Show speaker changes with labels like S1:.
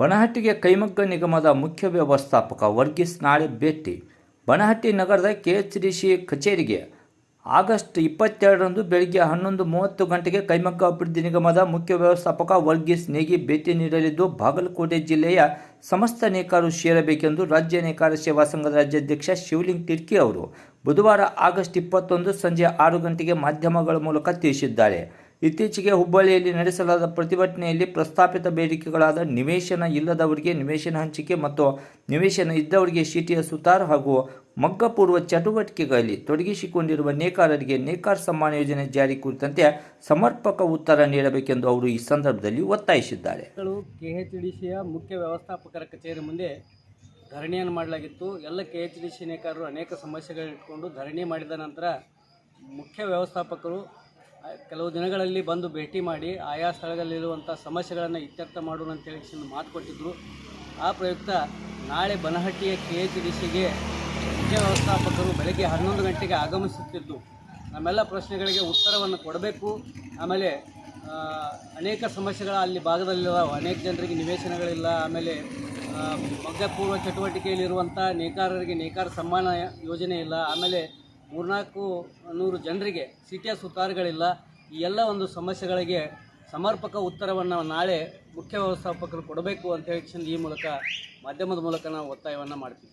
S1: ಬನಹಟ್ಟಿಗೆ ಕೈಮಗ್ಗ ನಿಗಮದ ಮುಖ್ಯ ವ್ಯವಸ್ಥಾಪಕ ವರ್ಗೀಸ್ ನಾಳೆ ಭೇಟಿ. ಬನಹಟ್ಟಿ ನಗರದ ಕೆ ಎಚ್ ಡಿ ಸಿ ಕಚೇರಿಗೆ ಆಗಸ್ಟ್ ಇಪ್ಪತ್ತೆರಡರಂದು ಬೆಳಗ್ಗೆ ಹನ್ನೊಂದು ಮೂವತ್ತು ಗಂಟೆಗೆ ಕೈಮಗ್ಗ ಅಭಿವೃದ್ಧಿ ನಿಗಮದ ಮುಖ್ಯ ವ್ಯವಸ್ಥಾಪಕ ವರ್ಗೀಸ್ ನೇಗಿ ಭೇಟಿ ನೀಡಲಿದ್ದು, ಬಾಗಲಕೋಟೆ ಜಿಲ್ಲೆಯ ಸಮಸ್ತ ನೇಕಾರರು ಸೇರಬೇಕೆಂದು ರಾಜ್ಯ ನೇಕಾರ ಸೇವಾ ಸಂಘದ ರಾಜ್ಯಾಧ್ಯಕ್ಷ ಶಿವಲಿಂಗ್ ತಿರ್ಕಿ ಅವರು ಬುಧವಾರ ಆಗಸ್ಟ್ ಇಪ್ಪತ್ತೊಂದು ಸಂಜೆ ಆರು ಗಂಟೆಗೆ ಮಾಧ್ಯಮಗಳ ಮೂಲಕ ತಿಳಿಸಿದ್ದಾರೆ. ಇತ್ತೀಚೆಗೆ ಹುಬ್ಬಳ್ಳಿಯಲ್ಲಿ ನಡೆಸಲಾದ ಪ್ರತಿಭಟನೆಯಲ್ಲಿ ಪ್ರಸ್ತಾಪಿತ ಬೇಡಿಕೆಗಳಾದ ನಿವೇಶನ ಇಲ್ಲದವರಿಗೆ ನಿವೇಶನ ಹಂಚಿಕೆ ಮತ್ತು ನಿವೇಶನ ಇದ್ದವರಿಗೆ ಸಿಟಿಯ ಸುತಾರ್ ಹಾಗೂ ಮಗ್ಗಪೂರ್ವ ಚಟುವಟಿಕೆಗಳಲ್ಲಿ ತೊಡಗಿಸಿಕೊಂಡಿರುವ ನೇಕಾರರಿಗೆ ನೇಕಾರ್ ಸಮ್ಮಾನ ಯೋಜನೆ ಜಾರಿ ಕುರಿತಂತೆ ಸಮರ್ಪಕ ಉತ್ತರ ನೀಡಬೇಕೆಂದು ಅವರು ಈ ಸಂದರ್ಭದಲ್ಲಿ ಒತ್ತಾಯಿಸಿದ್ದಾರೆ.
S2: ಕೆಎಚ್ಡಿಸಿಯ ಮುಖ್ಯ ವ್ಯವಸ್ಥಾಪಕರ ಕಚೇರಿ ಮುಂದೆ ಧರಣಿಯನ್ನು ಮಾಡಲಾಗಿತ್ತು. ಎಲ್ಲ ಕೆ ಎಚ್ ಡಿ ಸಿ ನೇಕಾರರು ಅನೇಕ ಸಮಸ್ಯೆಗಳಿಟ್ಕೊಂಡು ಧರಣಿ ಮಾಡಿದ ನಂತರ ಮುಖ್ಯ ವ್ಯವಸ್ಥಾಪಕರು ಕೆಲವು ದಿನಗಳಲ್ಲಿ ಬಂದು ಭೇಟಿ ಮಾಡಿ ಆಯಾ ಸ್ಥಳದಲ್ಲಿರುವಂಥ ಸಮಸ್ಯೆಗಳನ್ನು ಇತ್ಯರ್ಥ ಮಾಡೋಣ ಅಂತ ಹೇಳಿ ಮಾತು ಕೊಟ್ಟಿದ್ದರು ಆ ಪ್ರಯುಕ್ತ ನಾಳೆ ಬನಹಟ್ಟಿಯ ಕೆ ಎಚ್ ಡಿ ಸಿಗೆ ವ್ಯವಸ್ಥಾಪಕರು ಬೆಳಗ್ಗೆ ಹನ್ನೊಂದು ಗಂಟೆಗೆ ಆಗಮಿಸುತ್ತಿದ್ದು. ನಮ್ಮೆಲ್ಲ ಪ್ರಶ್ನೆಗಳಿಗೆ ಉತ್ತರವನ್ನು ಕೊಡಬೇಕು. ಆಮೇಲೆ ಅನೇಕ ಸಮಸ್ಯೆಗಳ ಅಲ್ಲಿ ಭಾಗದಲ್ಲಿರುವ ಅನೇಕ ಜನರಿಗೆ ನಿವೇಶನಗಳಿಲ್ಲ. ಆಮೇಲೆ ಮಗ್ಗಪೂರ್ವ ಚಟುವಟಿಕೆಯಲ್ಲಿರುವಂಥ ನೇಕಾರರಿಗೆ ನೇಕಾರ ಸಮ್ಮಾನ ಯೋಜನೆ ಇಲ್ಲ. ಆಮೇಲೆ ಮೂರ್ನಾಲ್ಕು ನೂರು ಜನರಿಗೆ ಸಿಟಿಯ ಸುತಾರುಗಳಿಲ್ಲ ಈ ಎಲ್ಲ ಒಂದು ಸಮಸ್ಯೆಗಳಿಗೆ ಸಮರ್ಪಕ ಉತ್ತರವನ್ನು ನಾಳೆ ಮುಖ್ಯ ವ್ಯವಸ್ಥಾಪಕರು ಕೊಡಬೇಕು ಅಂತ ಹೇಳಿ ಈ ಮೂಲಕ ಮಾಧ್ಯಮದ ಮೂಲಕ ನಾವು ಒತ್ತಾಯವನ್ನು ಮಾಡ್ತೀವಿ.